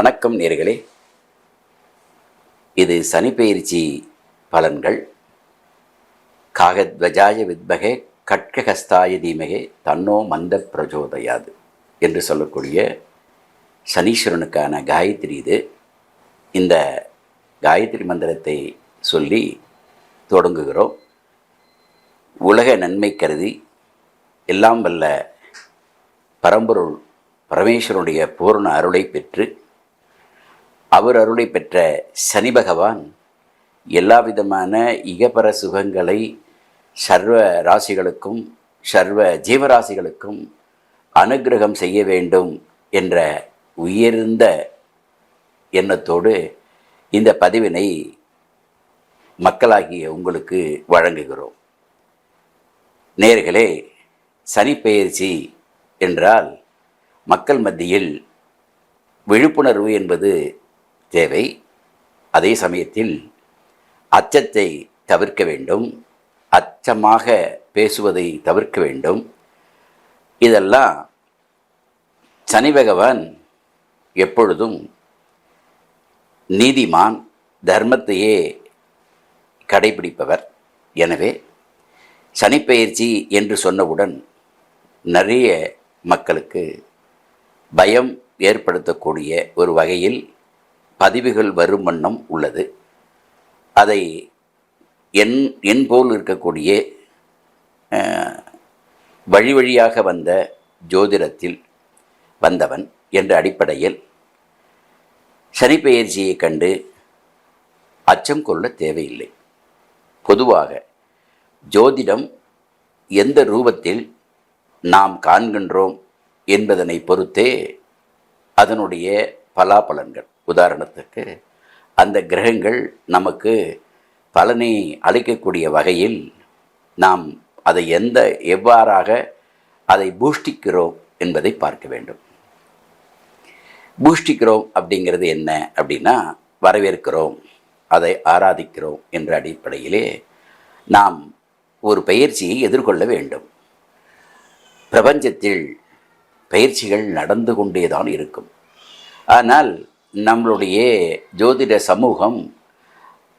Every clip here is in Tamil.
வணக்கம் நேர்களே. இது சனிப்பெயர்ச்சி பலன்கள். காகத்வஜாய வித்மகே கட்கஹஸ்தாய தீமகே தன்னோ மந்த பிரஜோதயாது என்று சொல்லக்கூடிய சனீஸ்வரனுக்கான காயத்ரி இது. இந்த காயத்ரி மந்திரத்தை சொல்லி தொடங்குகிறோம். உலக நன்மை கருதி எல்லாம் வல்ல பரம்பொருள் பரமேஸ்வரனுடைய பூர்ண அருளை பெற்று அவர் அருளை பெற்ற சனி பகவான் எல்லா விதமான இகபர சுகங்களை சர்வ ராசிகளுக்கும் சர்வ ஜீவராசிகளுக்கும் அனுக்கிரகம் செய்ய வேண்டும் என்ற உயர்ந்த எண்ணத்தோடு இந்த பதிவினை மக்களாகிய உங்களுக்கு வழங்குகிறோம். நேர்களே சனிப்பெயர்ச்சி என்றால் மக்கள் மத்தியில் விழிப்புணர்வு என்பது தேவை. அதே சமயத்தில் அச்சத்தை தவிர்க்க வேண்டும். அச்சமாக பேசுவதை தவிர்க்க வேண்டும். இதெல்லாம் சனி பகவான் எப்பொழுதும் நீதிமான் தர்மத்தையே கடைபிடிப்பவர். எனவே சனிப்பயிற்சி என்று சொன்னவுடன் நிறைய மக்களுக்கு பயம் ஏற்படுத்தக்கூடிய ஒரு வகையில் பதிவுகள் வரும் வண்ணம் உள்ளது. அதை என் என் போல் இருக்கக்கூடிய வழி வழியாக வந்த ஜோதிடத்தில் வந்தவன் என்ற அடிப்படையில் சனிப்பெயர்ச்சியை கண்டு அச்சம் கொள்ள தேவையில்லை. பொதுவாக ஜோதிடம் எந்த ரூபத்தில் நாம் காண்கின்றோம் என்பதனை பொறுத்தே அதனுடைய பலாபலன்கள் உதாரணத்துக்கு அந்த கிரகங்கள் நமக்கு பலனை அளிக்கக்கூடிய வகையில் நாம் அதை எந்த எவ்வாறாக அதை பூஷ்டிக்கிறோம் என்பதை பார்க்க வேண்டும். பூஷ்டிக்கிறோம் அப்படிங்கிறது என்ன அப்படின்னா வரவேற்கிறோம் அதை ஆராதிக்கிறோம் என்ற அடிப்படையிலே நாம் ஒரு பயிற்சியை எதிர்கொள்ள வேண்டும். பிரபஞ்சத்தில் பயிற்சிகள் நடந்து கொண்டே தான் இருக்கும். ஆனால் நம்மளுடைய ஜோதிட சமூகம்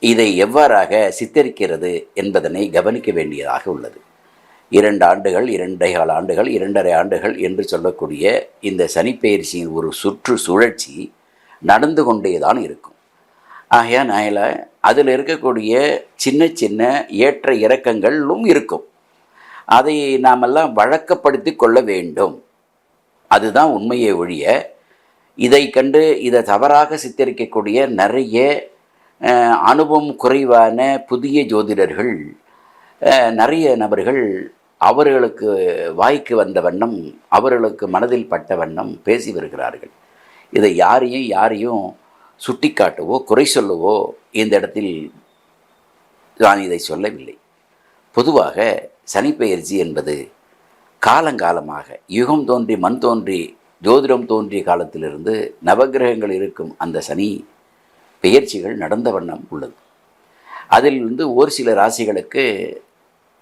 இதை எவ்வாறாக சித்தரிக்கிறது என்பதனை கவனிக்க வேண்டியதாக உள்ளது. இரண்டு ஆண்டுகள் இரண்டே கால ஆண்டுகள் இரண்டரை ஆண்டுகள் என்று சொல்லக்கூடிய இந்த சனிப்பெயர்ச்சியின் ஒரு சுற்று சுழற்சி நடந்து கொண்டே தான் இருக்கும். ஆகையால் அதில் இருக்கக்கூடிய சின்ன சின்ன ஏற்ற இறக்கங்களும் இருக்கும். அதை நாமெல்லாம் வழக்கப்படுத்தி கொள்ள வேண்டும். அதுதான் உண்மையை ஒழிய இதை கண்டு இதை தவறாக சித்தரிக்கக்கூடிய நிறைய அனுபவம் குறைவான புதிய ஜோதிடர்கள் நிறைய நபர்கள் அவர்களுக்கு வாய்க்கு வந்த வண்ணம் அவர்களுக்கு மனதில் பட்ட வண்ணம் பேசி வருகிறார்கள். இதை யாரையும் யாரையும் சுட்டிக்காட்டவோ குறை சொல்லவோ இந்த இடத்தில் நான் இதை சொல்லவில்லை. பொதுவாக சனிப்பெயர்ச்சி என்பது காலங்காலமாக யுகம் தோன்றி மண் தோன்றி ஜோதிடம் தோன்றிய காலத்திலிருந்து நவக்கிரகங்கள் இருக்கும் அந்த சனி பெயர்ச்சிகள் நடந்த வண்ணம் உள்ளது. அதில் வந்து ஒரு சில ராசிகளுக்கு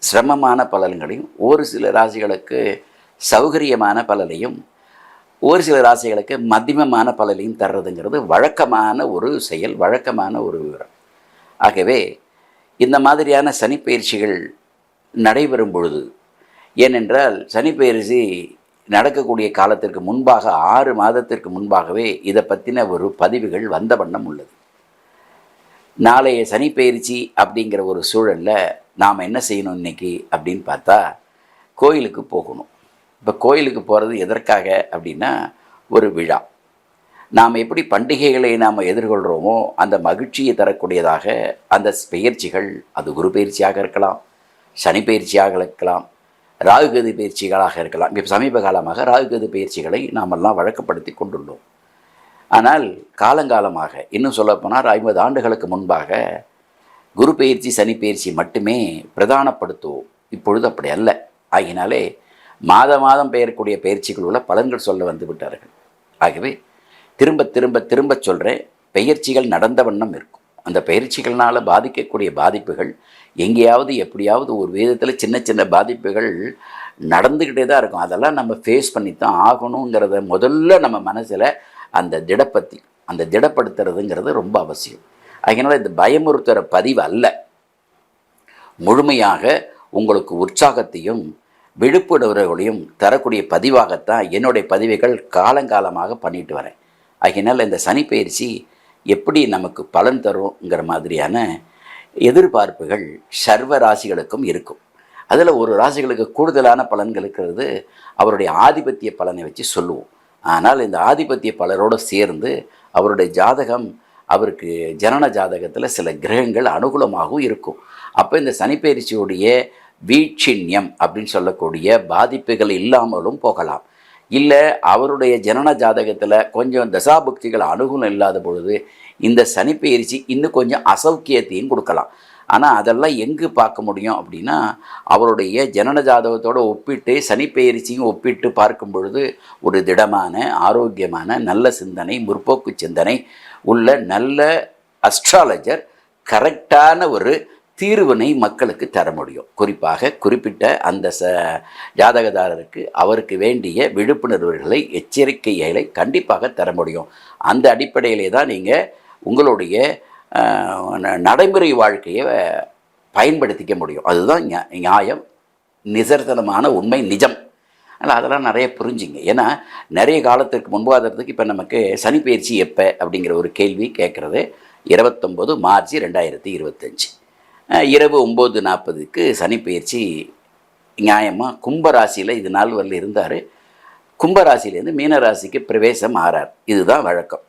சிரமமான பலன்களையும் ஒரு சில ராசிகளுக்கு சௌகரியமான பலனையும் ஒரு சில ராசிகளுக்கு மத்தியமமான பலனையும் தர்றதுங்கிறது வழக்கமான ஒரு செயல் வழக்கமான ஒரு விவரம். ஆகவே இந்த மாதிரியான சனிப்பெயர்ச்சிகள் நடைபெறும் பொழுது ஏனென்றால் சனிப்பயிற்சி நடக்கக்கூடிய காலத்திற்கு முன்பாக ஆறு மாதத்திற்கு முன்பாகவே இதை பற்றின ஒரு பதிவுகள் வந்த வண்ணம் உள்ளது. நாளைய சனிப்பெயர்ச்சி அப்படிங்கிற ஒரு சூழலில் நாம் என்ன செய்யணும் இன்னைக்கு அப்படின்னு பார்த்தா கோயிலுக்கு போகணும். இப்போ கோயிலுக்கு போகிறது எதற்காக அப்படின்னா ஒரு விழா. நாம் எப்படி பண்டிகைகளை நாம் எதிர்கொள்கிறோமோ அந்த மகிழ்ச்சியை தரக்கூடியதாக அந்த பெயர்ச்சிகள் அது குரு பயிற்சியாக இருக்கலாம் சனி பயிற்சியாக இருக்கலாம் ராகுகேது பயிற்சிகளாக இருக்கலாம். இப்போ சமீப காலமாக ராகுகேது பயிற்சிகளை நாமெல்லாம் வழக்கப்படுத்தி கொண்டுள்ளோம். ஆனால் காலங்காலமாக இன்னும் சொல்லப்போனால் ஐம்பது ஆண்டுகளுக்கு முன்பாக குரு பயிற்சி சனி பயிற்சி மட்டுமே பிரதானப்படுத்துவோம். இப்பொழுது அப்படி அல்ல. ஆகினாலே மாத மாதம் பெயரக்கூடிய பயிற்சிகள் உள்ள பலன்கள் சொல்ல வந்து விட்டார்கள். ஆகவே திரும்ப திரும்ப திரும்ப சொல்கிறேன் பயிற்சிகள் நடந்த வண்ணம் இருக்கும். அந்த பயிற்சிகள்னால் பாதிக்கக்கூடிய பாதிப்புகள் எங்கேயாவது எப்படியாவது ஒரு விதத்தில் சின்ன சின்ன பாதிப்புகள் நடந்துக்கிட்டே தான் இருக்கும். அதெல்லாம் நம்ம ஃபேஸ் பண்ணி தான் ஆகணுங்கிறத முதல்ல நம்ம மனசில் அந்த திடப்பத்தி அந்த திடப்படுத்துறதுங்கிறது ரொம்ப அவசியம். அதனால் இந்த பயமுறுத்துகிற பதிவு அல்ல. முழுமையாக உங்களுக்கு உற்சாகத்தையும் விழுப்புணர்வுகளையும் தரக்கூடிய பதிவாகத்தான் என்னுடைய பதிவுகள் காலங்காலமாக பண்ணிட்டு வரேன். அதனால் இந்த சனிப்பெயர்ச்சி எப்படி நமக்கு பலன் தருங்கிற மாதிரியான எதிர்பார்ப்புகள் சர்வ ராசிகளுக்கும் இருக்கும். அதில் ஒரு ராசிகளுக்கு கூடுதலான பலன்கள் இருக்கிறது அவருடைய ஆதிபத்திய பலனை வச்சு சொல்லுவோம். ஆனால் இந்த ஆதிபத்திய பலரோடு சேர்ந்து அவருடைய ஜாதகம் அவருக்கு ஜனன ஜாதகத்தில் சில கிரகங்கள் அனுகூலமாகவும் இருக்கும். அப்போ இந்த சனிப்பெயர்ச்சியுடைய வீட்சிண்யம் அப்படின்னு சொல்லக்கூடிய பாதிப்புகள் இல்லாமலும் போகலாம். இல்லை அவருடைய ஜனன ஜாதகத்தில் கொஞ்சம் தசாபுக்திகள் அனுகூலம் இல்லாத பொழுது இந்த சனிப்பெயர்ச்சி இன்னும் கொஞ்சம் அசௌக்கியத்தையும் கொடுக்கலாம். ஆனால் அதெல்லாம் எங்கு பார்க்க முடியும் அப்படின்னா அவருடைய ஜனன ஜாதகத்தோடு ஒப்பிட்டு சனிப்பெயர்ச்சியும் ஒப்பிட்டு பார்க்கும் பொழுது ஒரு திடமான ஆரோக்கியமான நல்ல சிந்தனை முற்போக்கு சிந்தனை உள்ள நல்ல அஸ்ட்ராலஜர் கரெக்டான ஒரு தீர்வினை மக்களுக்கு தர முடியும். குறிப்பாக குறிப்பிட்ட அந்த ச ஜாதகதாரருக்கு அவருக்கு வேண்டிய விழிப்புணர்வுகளை எச்சரிக்கைகளை கண்டிப்பாக தர முடியும். அந்த அடிப்படையிலே தான் நீங்கள் உங்களுடைய ந- நடைமுறை வாழ்க்கையை பயன்படுத்திக்க முடியும். அதுதான் நியாயம். நிசர்தனமான உண்மை நிஜம். ஆனால் அதெல்லாம் நிறைய புரிஞ்சுங்க. ஏன்னா நிறைய காலத்திற்கு முன்பாதாரத்துக்கு இப்போ நமக்கு சனிப்பயிற்சி எப்போ அப்படிங்கிற ஒரு கேள்வி கேட்குறது இருபத்தொம்போது மார்ச் ரெண்டாயிரத்தி இருபத்தஞ்சி. இரவு ஒம்பது நாற்பதுக்கு சனிப்பயிற்சி நியாயமாக கும்பராசியில் இது நாள் வரல இருந்தார். கும்பராசிலேருந்து மீனராசிக்கு பிரவேசம் ஆறார். இதுதான் வழக்கம்.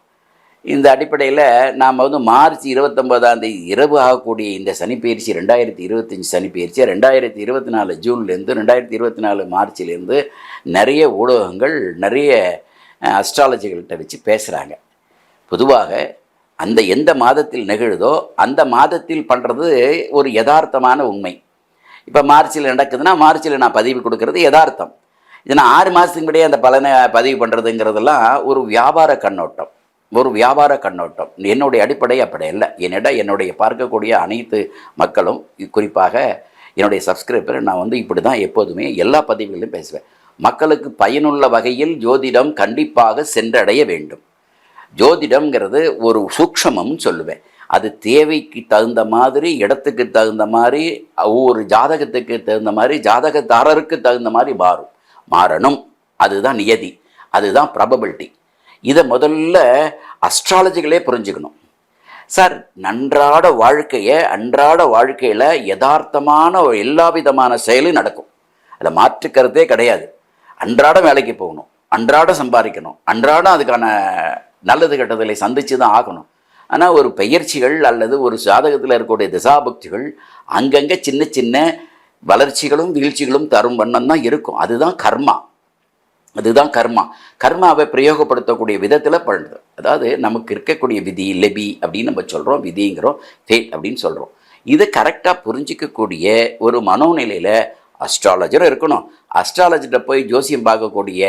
இந்த அடிப்படையில் நாம் வந்து மார்ச் இருபத்தொம்போதாம் தேதி இரவு ஆகக்கூடிய இந்த சனிப்பெயர்ச்சி ரெண்டாயிரத்தி இருபத்தஞ்சி சனிப்பயிற்சி ரெண்டாயிரத்தி இருபத்தி நாலு ஜூன்லேருந்து ரெண்டாயிரத்தி இருபத்தி நாலு மார்ச்லேருந்து நிறைய ஊடகங்கள் நிறைய அஸ்ட்ராலஜிகள்கிட்ட வச்சு பேசுகிறாங்க பொதுவாக அந்த எந்த மாதத்தில் நிகழுதோ அந்த மாதத்தில் பண்ணுறது ஒரு யதார்த்தமான உண்மை. இப்போ மார்ச்சில் நடக்குதுன்னா மார்ச்சில் நான் பதிவு கொடுக்கறது யதார்த்தம். இதனால் ஆறு மாதத்துக்கு முன்னாடியே அந்த பலனை பதிவு பண்ணுறதுங்கிறதெல்லாம் ஒரு வியாபார கண்ணோட்டம். ஒரு வியாபார கண்ணோட்டம். என்னுடைய அடிப்படை அப்படி இல்லை என்னிடம் என்னுடைய பார்க்கக்கூடிய அனைத்து மக்களும் குறிப்பாக என்னுடைய சப்ஸ்கிரைபர் நான் வந்து இப்படி தான் எப்போதுமே எல்லா பதிவுகளிலும் பேசுவேன். மக்களுக்கு பயனுள்ள வகையில் ஜோதிடம் கண்டிப்பாக சென்றடைய வேண்டும். ஜோதிடம்ங்கிறது ஒரு சூக்ஷமம்னு சொல்லுவேன். அது தேவைக்கு தகுந்த மாதிரி இடத்துக்கு தகுந்த மாதிரி ஒவ்வொரு ஜாதகத்துக்கு தகுந்த மாதிரி ஜாதகதாரருக்கு தகுந்த மாதிரி மாறும். மாறணும். அதுதான் நியதி. அதுதான் ப்ராபபிலிட்டி இதை முதல்ல அஸ்ட்ராலஜிகளே புரிஞ்சுக்கணும். சார் நன்றாட வாழ்க்கையை அன்றாட வாழ்க்கையில் யதார்த்தமான ஒரு எல்லா விதமான செயலும் நடக்கும். அதை மாற்று கருத்தே கிடையாது. அன்றாடம் வேலைக்கு போகணும். அன்றாடம் சம்பாதிக்கணும். அன்றாடம் அதுக்கான நல்லது கெட்டதில் சந்தித்து தான் ஆகணும். ஆனால் ஒரு பெயர்ச்சிகள் அல்லது ஒரு ஜாதகத்தில் இருக்கக்கூடிய திசாபக்திகள் அங்கங்கே சின்ன சின்ன வளர்ச்சிகளும் வீழ்ச்சிகளும் தரும் வண்ணம் தான் இருக்கும். அதுதான் கர்மா. அதுதான் கர்மா. கர்மாவை பிரயோகப்படுத்தக்கூடிய விதத்தில் பண்ணுறது அதாவது நமக்கு இருக்கக்கூடிய விதி லெபி அப்படின்னு நம்ம சொல்கிறோம் விதிங்கிறோம் ஃபேட் அப்படின்னு சொல்கிறோம் இதை கரெக்டாக புரிஞ்சிக்கக்கூடிய ஒரு மனோநிலையில் அஸ்ட்ராலஜரும் இருக்கணும். அஸ்ட்ராலஜிட்ட போய் ஜோசியம் பார்க்கக்கூடிய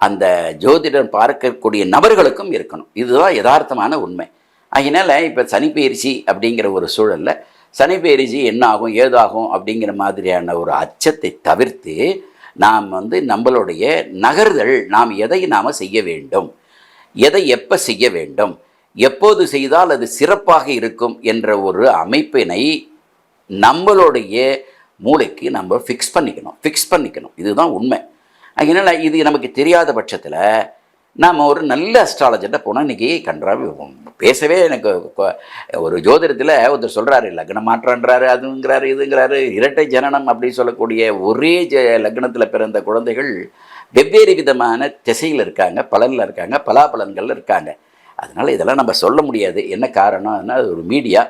அந்த ஜோதிடம் பார்க்கக்கூடிய நபர்களுக்கும் இருக்கணும். இதுதான் யதார்த்தமான உண்மை. அதனால் இப்போ சனிப்பெயர்ச்சி அப்படிங்கிற ஒரு சூழலில் சனிப்பெயர்ச்சி என்ன ஆகும் ஏதாகும் அப்படிங்கிற மாதிரியான ஒரு அச்சத்தை தவிர்த்து நாம் வந்து நம்மளுடைய நகர்தல் நாம் எதை நாம் செய்ய வேண்டும்? எதை எப்போ செய்ய வேண்டும்? எப்போது செய்தால் அது சிறப்பாக இருக்கும் என்ற ஒரு அமைப்பினை நம்மளுடைய மூளைக்கு நம்ம ஃபிக்ஸ் பண்ணிக்கணும். ஃபிக்ஸ் பண்ணிக்கணும். இதுதான் உண்மை. அதனால் இது நமக்கு தெரியாத பட்சத்தில் நாம் ஒரு நல்ல அஸ்ட்ராலஜர்கிட்ட போனால் இன்றைக்கி கன்றாவி பேசவே எனக்கு ஒரு ஜோதிடத்தில் ஒருத்தர் சொல்கிறாரு லக்னம் மாற்றன்றாரு அதுங்கிறாரு இதுங்கிறாரு இரட்டை ஜனனம் அப்படின்னு சொல்லக்கூடிய ஒரே ஜ லக்னத்தில் பிறந்த குழந்தைகள் வெவ்வேறு விதமான திசையில் இருக்காங்க பலனில் இருக்காங்க பலாபலன்களில் இருக்காங்க. அதனால் இதெல்லாம் நம்ம சொல்ல முடியாது. என்ன காரணம்னா அது ஒரு மீடியா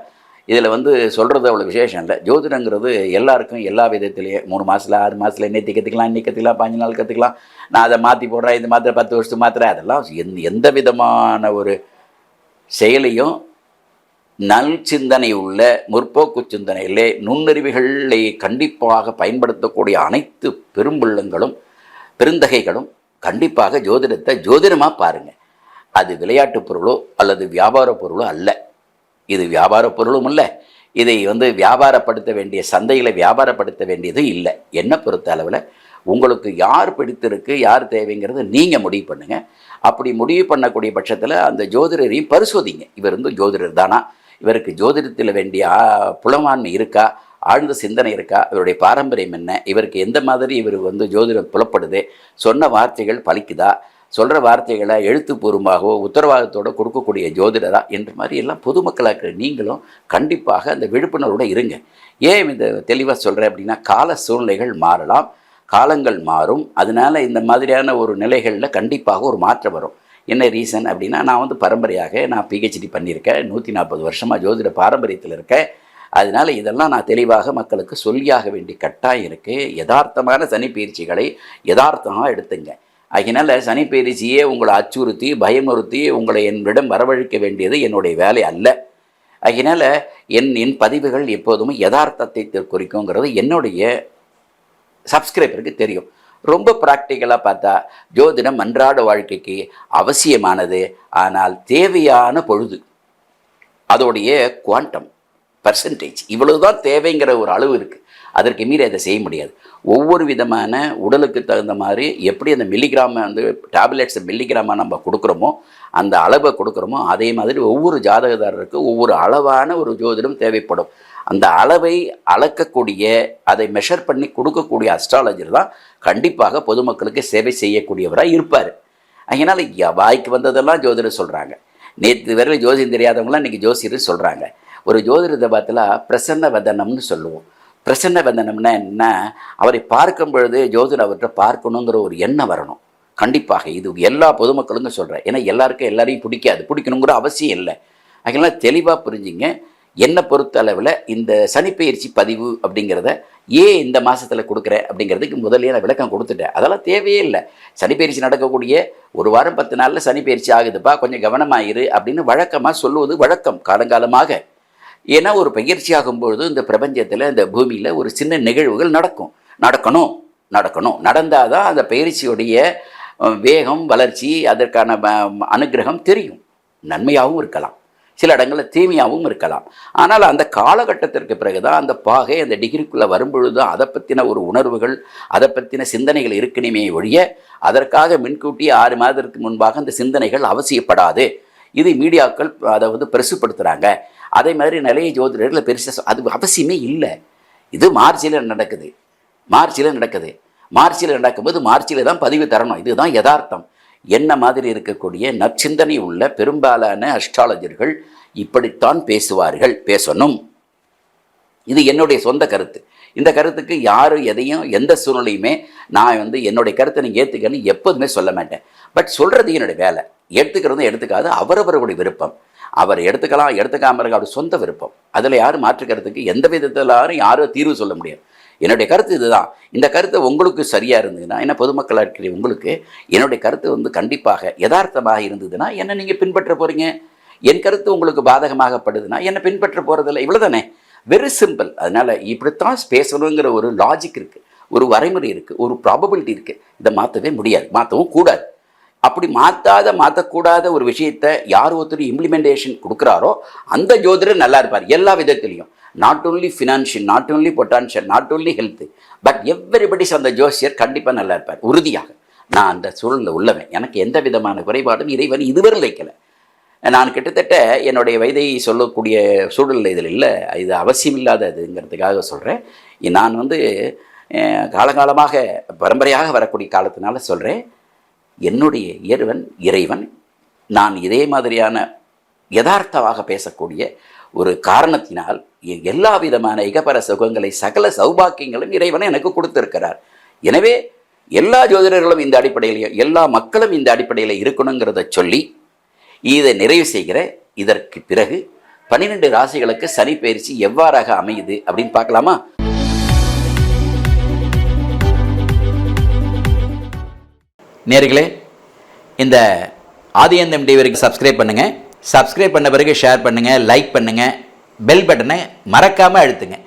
இதில் வந்து சொல்கிறது அவ்வளோ விசேஷம் இல்லை. ஜோதிடங்கிறது எல்லாருக்கும் எல்லா விதத்துலேயும் மூணு மாதத்தில் ஆறு மாதத்தில் இன்னைக்கு கற்றுக்கலாம் இன்னைக்கு கற்றுக்கலாம் பாஞ்சு நாள் கற்றுக்கலாம் நான் அதை மாற்றி போடுறேன் இது மாத்திரை பத்து வருஷத்துக்கு மாத்திரை அதெல்லாம் எந் எந்த விதமான ஒரு செயலையும் நல் சிந்தனை உள்ள முற்போக்கு சிந்தனையிலே நுண்ணறிவுகளை கண்டிப்பாக பயன்படுத்தக்கூடிய அனைத்து பெரும்புள்ளங்களும் பெருந்தகைகளும் கண்டிப்பாக ஜோதிடத்தை ஜோதிடமாக பாருங்கள் அது விளையாட்டு பொருளோ அல்லது வியாபார பொருளோ அல்ல. இது வியாபார பொருளும் இல்லை. இதை வந்து வியாபாரப்படுத்த வேண்டிய சந்தையில் வியாபாரப்படுத்த வேண்டியதும் இல்லை. என்ன பொறுத்த அளவில் உங்களுக்கு யார் பிடித்திருக்கு யார் தேவைங்கிறது நீங்கள் முடிவு பண்ணுங்கள் அப்படி முடிவு பண்ணக்கூடிய பட்சத்தில் அந்த ஜோதிடரையும் பரிசோதிங்க. இவர் வந்து ஜோதிடர் தானா? இவருக்கு ஜோதிடத்தில் வேண்டிய புலமான்மை இருக்கா? ஆழ்ந்த சிந்தனை இருக்கா? இவருடைய பாரம்பரியம் என்ன? இவருக்கு எந்த மாதிரி இவர் வந்து ஜோதிடம் புலப்படுது? சொன்ன வார்த்தைகள் பலிக்குதா? சொல்கிற வார்த்தைகளை எழுத்துப்பூர்வமாகவோ உத்தரவாதத்தோட கொடுக்கக்கூடிய ஜோதிடரா? என்ற மாதிரி எல்லாம் பொதுமக்களாக நீங்களும் கண்டிப்பாக அந்த விழிப்புணர்வோடு இருங்க. ஏன் இந்த தெளிவாக சொல்கிறேன் அப்படின்னா கால சூழ்நிலைகள் மாறலாம். காலங்கள் மாறும். அதனால இந்த மாதிரியான ஒரு நிலைகளில் கண்டிப்பாக ஒரு மாற்றம் வரும். என்ன ரீசன் அப்படின்னா நான் வந்து பரம்பரையாக நான் பிஹெச்டி பண்ணியிருக்கேன். நூற்றி நாற்பது வருஷமாக ஜோதிட பாரம்பரியத்தில் இருக்கேன். அதனால் இதெல்லாம் நான் தெளிவாக மக்களுக்கு சொல்லியாக வேண்டிய கட்டாயம் இருக்குது யதார்த்தமான சனிப்பயிற்சிகளை யதார்த்தமாக எடுத்துங்க. அதனால் சனிப்பயிற்சியே உங்களை அச்சுறுத்தி பயமுறுத்தி உங்களை என்னிடம் வரவழைக்க வேண்டியது என்னுடைய வேலை அல்ல. அதனால் என் என் பதிவுகள் எப்போதுமே யதார்த்தத்தை குறிக்குங்கிறது என்னுடைய சப்ஸ்கிரைபருக்கு தெரியும். ரொம்ப ப்ராக்டிக்கலாக பார்த்தா ஜோதிடம் அன்றாட வாழ்க்கைக்கு அவசியமானது. ஆனால் தேவையான பொழுது அதோடைய குவாண்டம் பர்சன்டேஜ் இவ்வளவுதான் தேவைங்கிற ஒரு அளவு இருக்குது அதற்கு மீறி அதை செய்ய முடியாது. ஒவ்வொரு விதமான உடலுக்கு தகுந்த மாதிரி எப்படி அந்த மில்லிகிராம வந்து டேப்லெட்ஸ் மில்லிகிராமாக நம்ம கொடுக்குறோமோ அந்த அளவை கொடுக்குறோமோ அதே மாதிரி ஒவ்வொரு ஜாதகதாரருக்கு ஒவ்வொரு அளவான ஒரு ஜோதிடம் தேவைப்படும். அந்த அளவை அளக்கக்கூடிய அதை மெஷர் பண்ணி கொடுக்கக்கூடிய அஸ்ட்ராலஜர் தான் கண்டிப்பாக பொதுமக்களுக்கு சேவை செய்யக்கூடியவராக இருப்பார். அதனால் வாய்க்கு வந்ததெல்லாம் ஜோதிடர் சொல்கிறாங்க நேற்று வரையில் ஜோசியம் தெரியாதவங்களாம் இன்றைக்கி ஜோசியர் சொல்கிறாங்க ஒரு ஜோதிடத்தை பார்த்தா பிரசன்ன வதனம்னு சொல்லுவோம். பிரசன்ன வதனம்னா என்ன? அவரை பார்க்கும் பொழுது ஜோதிடர் அவர்கிட்ட பார்க்கணுங்கிற ஒரு எண்ணம் வரணும். கண்டிப்பாக இது எல்லா பொதுமக்களுக்கும் சொல்கிறேன் ஏன்னா எல்லாருக்கும் எல்லாரையும் பிடிக்காது. பிடிக்கணுங்கிற அவசியம் இல்லை. அதனால தெளிவாக புரிஞ்சுங்க. என்னை பொறுத்த அளவில் இந்த சனிப்பயிற்சி பதிவு அப்படிங்கிறத ஏன் இந்த மாதத்தில் கொடுக்குறேன் அப்படிங்கிறதுக்கு முதல்லயே நான் விளக்கம் கொடுத்துட்டேன். அதெல்லாம் தேவையே இல்லை. சனிப்பயிற்சி நடக்கக்கூடிய ஒரு வாரம் பத்து நாளில் சனிப்பயிற்சி ஆகுதுப்பா கொஞ்சம் கவனமாயிரு அப்படின்னு வழக்கமாக சொல்லுவது வழக்கம் காலங்காலமாக. ஏன்னா ஒரு பயிற்சி ஆகும்பொழுது இந்த பிரபஞ்சத்தில் இந்த பூமியில் ஒரு சின்ன நிகழ்வுகள் நடக்கும். நடக்கணும் நடக்கணும். நடந்தால் தான் அந்த பயிற்சியுடைய வேகம் வளர்ச்சி அதற்கான ம- அனுக்கிரகம் தெரியும். நன்மையாகவும் இருக்கலாம். சில இடங்களில் தீமையாகவும் இருக்கலாம். ஆனால் அந்த காலகட்டத்திற்கு பிறகு தான் அந்த பாகை அந்த டிகிரிக்குள்ளே வரும்பொழுது அதை பற்றின ஒரு உணர்வுகள் அதை பற்றின சிந்தனைகள் இருக்கணுமே ஒழிய அதற்காக முன்கூட்டி ஆறு மாதத்திற்கு முன்பாக அந்த சிந்தனைகள் அவசியப்படாது. இது மீடியாக்கள் அதை வந்து பெருசுப்படுத்துகிறாங்க அதே மாதிரி நிறைய ஜோதிடர்கள் பெருசாக அது அவசியமே இல்லை. இது மார்ச்சில் நடக்குது. மார்ச்சில் நடக்குது. மார்ச்சில் நடக்கும்போது மார்ச்சில் தான் பதிவு தரணும். இதுதான் யதார்த்தம். என்ன மாதிரி இருக்கக்கூடிய நற்சிந்தனை உள்ள பெரும்பாலான அஸ்ட்ராலஜர்கள் இப்படித்தான் பேசுவார்கள் பேசணும். இது என்னுடைய சொந்த கருத்து. இந்த கருத்துக்கு யாரும் எதையும் எந்த சூழ்நிலையுமே நான் வந்து என்னுடைய கருத்தை நீங்கள் ஏற்றுக்கன்னு எப்போதுமே சொல்ல மாட்டேன். பட் சொல்கிறது என்னுடைய வேலை. எடுத்துக்கிறதும் எடுத்துக்காது அவரவர்களுடைய விருப்பம். அவர் எடுத்துக்கலாம் எடுத்துக்காம இருக்க அவர் சொந்த விருப்பம். அதில் யாரும் மாற்றுக்கிறதுக்கு எந்த விதத்திலாரும் யாரும் தீர்வு சொல்ல முடியாது. என்னுடைய கருத்து இதுதான். இந்த கருத்து உங்களுக்கு சரியாக இருந்ததுன்னா என்ன பொதுமக்களாக உங்களுக்கு என்னுடைய கருத்து வந்து கண்டிப்பாக யதார்த்தமாக இருந்ததுன்னா என்ன நீங்கள் பின்பற்ற போகிறீங்க என் கருத்து உங்களுக்கு பாதகமாகப்படுதுன்னா என்னை பின்பற்ற போகிறதில்ல இவ்வளோதானே வெரி சிம்பிள் அதனால் இப்படித்தான் பேசணுங்கிற ஒரு லாஜிக் இருக்குது ஒரு வரைமுறை இருக்குது ஒரு ப்ராபபிலிட்டி இருக்குது இதை மாற்றவே முடியாது. மாற்றவும் கூடாது. அப்படி மாற்றாத மாற்றக்கூடாத ஒரு விஷயத்தை யார் ஒருத்தர் இம்ப்ளிமெண்டேஷன் கொடுக்குறாரோ அந்த ஜோதிடர் நல்லா இருப்பார். எல்லா விதத்துலையும். Not only financial not only potential not only health but everybody's அந்த ஜோசியர் கண்டிப்பாக நல்லா இருப்பார். உறுதியாக. நான் அந்த சூழலில் உள்ளவன். எனக்கு எந்த விதமான குறைபாடும் இறைவன் இதுவரை வைக்கலை நான் கிட்டத்தட்ட என்னுடைய வயதை சொல்லக்கூடிய சூழல் இதில் இல்லை. இது அவசியம் இல்லாததுங்கிறதுக்காக சொல்கிறேன் நான் வந்து காலகாலமாக பரம்பரையாக வரக்கூடிய காலத்தினால சொல்கிறேன் என்னுடைய இறைவன் இறைவன் நான் இதே மாதிரியான யதார்த்தமாக பேசக்கூடிய ஒரு காரணத்தினால் எல்லா விதமான இகபர சுகங்களை சகல சௌபாக்கியங்களும் இறைவனை எனக்கு கொடுத்திருக்கிறார். எனவே எல்லா ஜோதிடர்களும் இந்த அடிப்படையிலையும் எல்லா மக்களும் இந்த அடிப்படையில் இருக்கணுங்கிறத சொல்லி இதை நிறைவு செய்கிற இதற்கு பிறகு பன்னிரெண்டு ராசிகளுக்கு சனி பயிற்சி எவ்வாறாக அமையுது அப்படின்னு பார்க்கலாமா? நேர்களே இந்த ஆதியந்தம் டிவிக்கு சப்ஸ்கிரைப் பண்ணுங்கள் சப்ஸ்கிரைப் பண்ண பிறகு ஷேர் பண்ணுங்கள் லைக் பண்ணுங்கள் பெல் பட்டனை மறக்காமல் அழுத்துங்க.